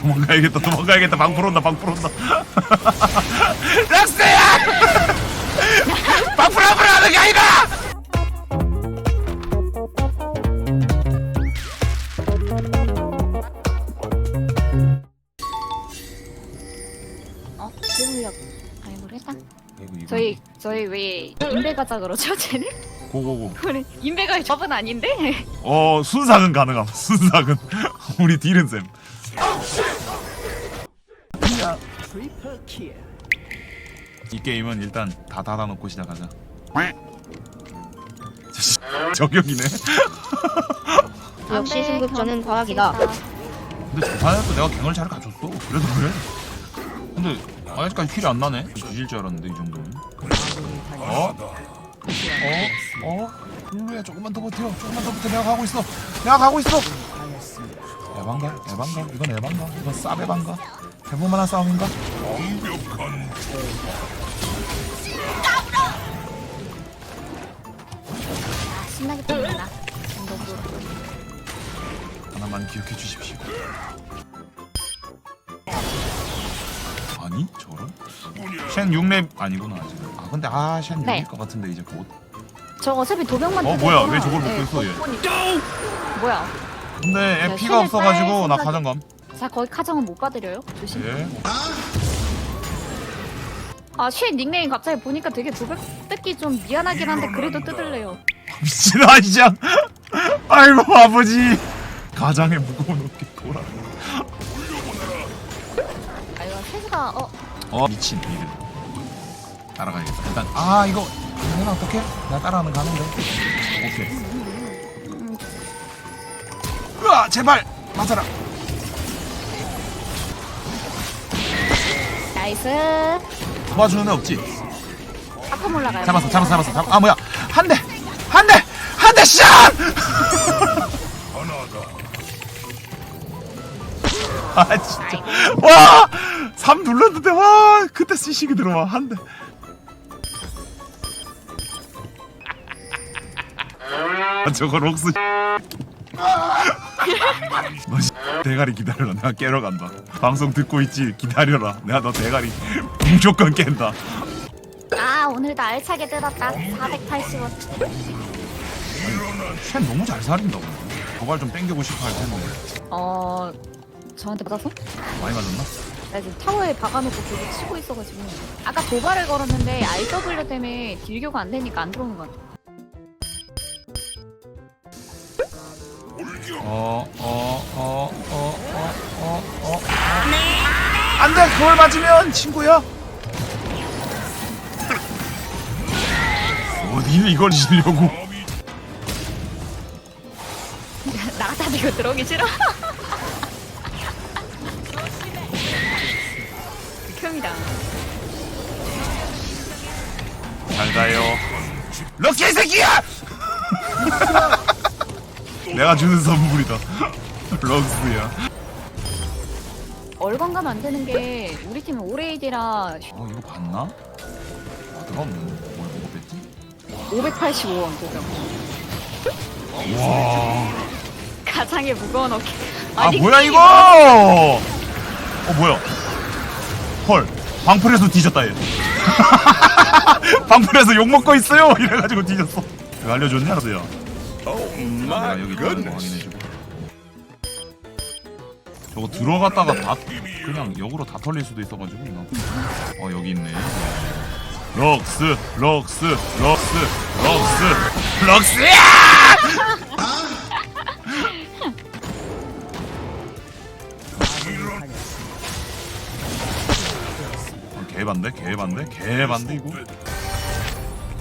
도망가야겠다 도망가야겠다. 방풀 온다 방풀 온다 락스야! 방풀 앞으로 하는 게 아니다! 어? 지금이야 아이고 했다 이거, 이거. 저희 저희 왜 인베 가자 그러죠 쟤는? 고고고. 우리 인베가 접은 아닌데? 어 순삭은 가능함. 순삭은. 우리 딜은 쌤. 이 게임은 일단 다 닫아놓고 시작하자. 저 씨, 저격이네. 역시 승급전은 과학이다. 근데 저판에도 내가 갱을 잘 가졌어. 그래도 그래. 근데 아직까지 킬이 안 나네 뒤질 줄 알았는데 이 정도면 어? 어? 어? 룰루야 조금만 더 버텨 조금만 더 버텨 내가 가고 있어 내가 가고 있어 에반가? 에반가? 이건 에반가? 이건 쌉 에반가? 해볼만한 싸움인가? 아 신나겠다 나 너무 하나만 기억해 주십시오 쉔 6렙 아니구나 아직 아 근데 아쉔 네. 6일 것 같은데 이제 곧저 어차피 도병만 어, 뭐야? 왜 저걸 못 뺐어, 얘? 못 뭐야 근데 애 자, 피가 없어가지고 나빨 가정감 자 거기 카정은 못 받으려요 조심 예 아쉔 닉네임 갑자기 보니까 되게 도병 뜯기 좀 미안하긴 한데 그래도 뜯을래요 미친 아이장 아이고 아버지 가장의 무거운 어깨 돌아 아 이거 세수가 어 어 미친 미드 따라가야겠다. 일단 아 이거 내가 어떡해? 내가 따라하는 거 가는데. 오케이. 으아 제발! 맞아라. 나이스. 도와주는 애 없지? 아까 올라가요. 잡았어 잡았어 잡았어. 잡... 아 뭐야. 한 대 한 대 한 대 샷! 아 진짜. 와! 3 눌렀는데 와! 그때 시식이 들어와. 한 대 아 저거 록스 너 씨, 대가리 기다려라. 내가 깨러 간다. 방송 듣고 있지? 기다려라. 내가 너 대가리 무조건 깬다. 아 오늘도 알차게 뜯었다. 480원. 쉔 너무 잘 살린다 근데 도발 좀 땡기고 싶어 할 텐데. 어 저한테 맞아서? 많이 맞았나? 나 지금 타워에 박아놓고 계속 치고 있어가지고. 아까 도발을 걸었는데 RW 때문에 딜교가 안 되니까 안 들어오는 것 같아 어, 어어 어 어 어 어 어 안 돼 그걸 맞으면 친구야? 어디는 이걸 지려고? 나갔다 이거 들어오기 싫어. 극혐이다. 잘 가요. 럭키 이 새끼야 내가 주는 선물이다 럭스야 얼광 가면 안 되는 게 우리 팀은 오레이디라 어 이거 봤나? 아 내가 뭐, 뭘 보고 뺐지? 585원 도병 와 가장의 무거운 어깨 아 뭐야 이거? 어 뭐야? 헐 방풀에서 뒤졌다 얘. 방풀에서 욕 먹고 있어요. 이래가지고 뒤졌어. 그거 알려줬냐 너야? 내가 여기 있다는 거 확인해주고. 저거 들어갔다가 다 그냥 역으로 다 털릴 수도 있어가지고 나. 어 여기 있네. 럭스, 럭스, 럭스, 럭스, 럭스야! 어, 개반데? 개반데? 개반데 이거?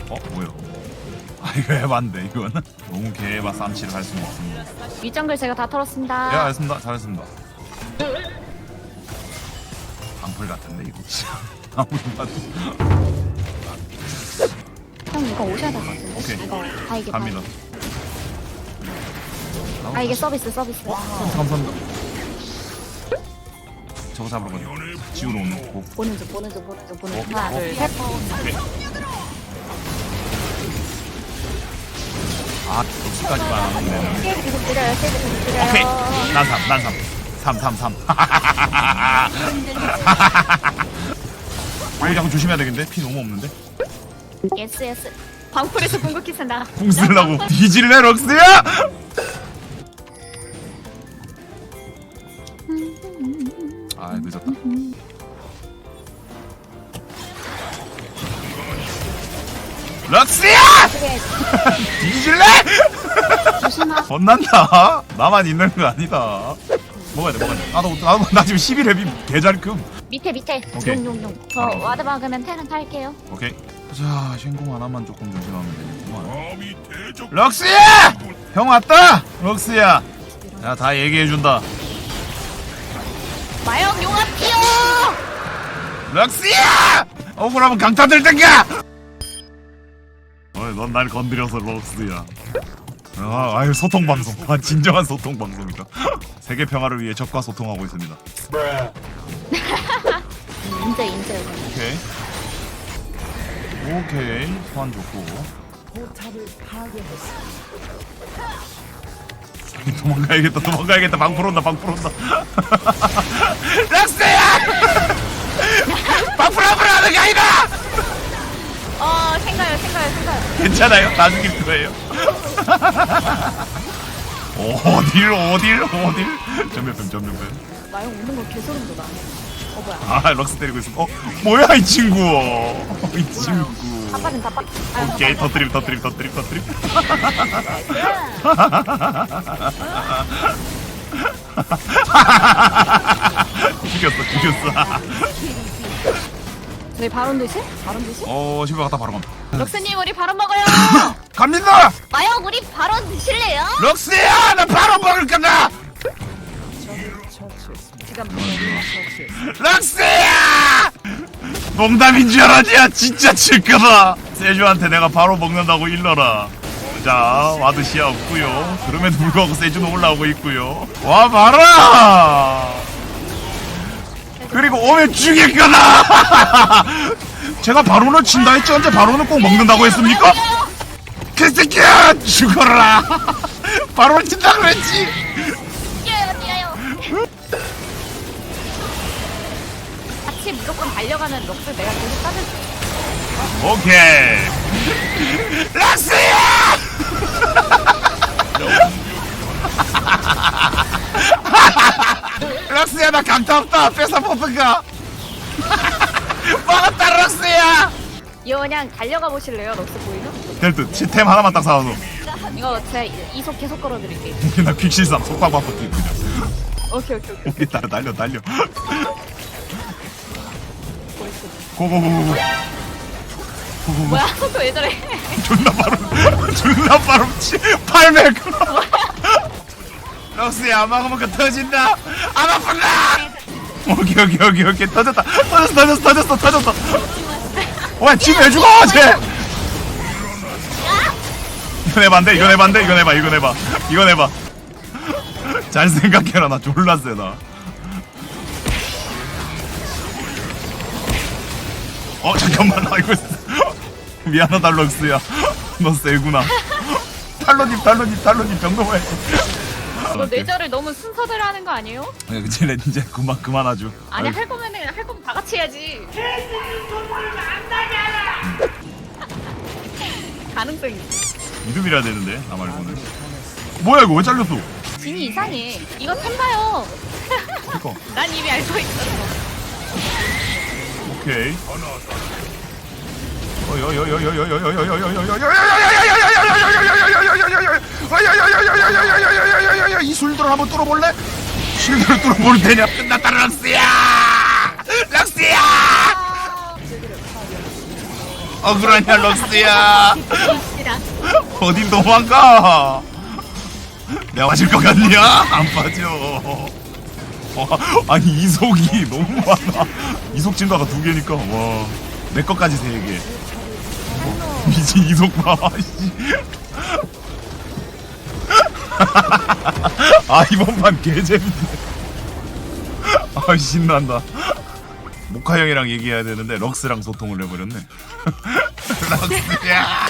어? 뭐야? 아 이거 해반데 이거는? 너무 개바 쌈치를 할 수는 없습니다. 윗정글 제가 다 털었습니다. 예 알겠습니다 잘했습니다. 방풀 같은데 이거 봐도 형 이거 오셔야 될 것 같은데? 오케이. 이거 다 이게 다. 갑니다. 아 이게 서비스 서비스. 어? 감사합니다. 저거 잡으러 가자. 지우러 오는 거. 보는 중 보는 중 보는 중 보는 중. 어, 하나 어. 둘셋 아 럭스까지만 네. 세게 계속 때려요. 세게 계속 때려요. 오케이 난 3, 난 3. 3, 3, 3. 어, 자꾸 조심해야 되겠는데? 피 너무 없는데? 예스 예스. 방풀에서 궁극기 쓴다. 궁 쓰려고 뒤질래 럭스야? 조심하. 혼난다 나만 있는 거 아니다 먹어야 돼 먹어야 돼 나도 나도 나 지금 11렙이 개잘금 밑에 밑에. 오케이. 용용용. 저 바로. 와드 박으면 테란 탈게요. 오케이 자 신공 하나만 조금 조심하면 되겠구만 럭스야! 형 왔다! 럭스야 야 다 얘기해준다 마영 용암 뛰어! 럭스야! 억울하면 강타 들든가! 어이 넌날 건드려서 럭스야 아, 아유 소통 방송. 아 진정한 소통 방송이다. 세계 평화를 위해 적과 소통하고 있습니다. 인제 인제. 오케이. 오케이. 소환 좋고. 도망가야겠다 도망가야겠다. 방풀 온다 방풀 온다 락스야! 방풀 앞으로 하는 게 아니다! 어 생가요 생가요 생가요. 괜찮아요? 다 죽일 거예요 어딜 어딜 어딜 전면뱀 전면뱀 마영 우는 거 개소름 돋아. 어 뭐야? 아 럭스 때리고 있어 어 뭐야 이 친구 이 친구 아빠는 다 빡. 아, 오케이 터트림 터트림 터트림 터트림 죽였어 죽였어 저희 바론 드실? 바론 드실? 어 집에 갔다 바로 감 럭스님 우리 바론 먹어요. 갑니다! 마영 우리 바론 드실래요? 럭스야 나 바로 먹을 거다 럭스야! 농담인 줄 알았냐? 진짜 칠 거다 세주한테 내가 바로 먹는다고 일러라. 자 와드 시야 없고요. 그럼에도 불구하고 세주는 올라오고 있고요. 와 봐라! 그리고 오면 죽일 거다 제가 바로는 친다 했지 언제 바로는 꼭 먹는다고 했습니까? 개새끼야 죽어라 바로 친다 그랬지. 같이 무조건 달려가는 럭스 내가 계속 따줄게. 오케이 락스야 락스야 나 강타 없다 뺏어 뽑은가 이거 그냥 달려가 보실래요 럭스 보이면? 될듯 시템 하나만 딱 사와서 이거 제가 이속 계속 걸어드릴게요. 나 퀵실삼 속박 받고 뛰고 그냥 오케이 오케이 오케이. 우리 따라 달려 달려. 고고고고고. 고고고. 뭐야? 속도 왜 저래? 존나 빠름 존나 빠름 800 럭스야 안 막으면 그 터진다. 안 아픈다 오케이 오케이 오케이 오케이. 터졌다. 터졌어 터졌어 터졌어 터졌어 왜 지금 왜 죽어 쟤? 안돼 이거 내봐 안돼 이거 내봐 이거 내봐 이거 내봐. 잘 생각해라 나 졸라 세다 어 잠깐만 나 이거 미안하다 럭스야. 너 세구나. 탈로님 탈로님 탈로님 병 넘어야지 너 뇌절을 너무 순서대로 하는 거 아니에요? 야, 그치 렌 이제. 그만 그만하죠. 아니 아유, 할 거면은 할 거면 다 같이 해야지. 가능성이 있어. 이름이라 되는데 나 말고는 뭐야 이거 왜 잘렸어 진이 이상해. 이거 템봐요. 이거 난 이미 알고 있어. 오케이 이 술들을 한번 뚫어볼래? 술들을 뚫어볼 테냐? 끝났다! 락스야! 억울하냐? 이랑 어딜 도망가? 내가 맞을 것 같냐? 안 빠져. 와, 아니 이속이 너무 많아. 이속 증가가 두 개니까 와. 내 것까지 세 개. 미친 이속 봐. 씨. 아 이번 판 개재밌네. 아 신난다. 모카 형이랑 얘기해야 되는데 럭스랑 소통을 해버렸네. 럭스야.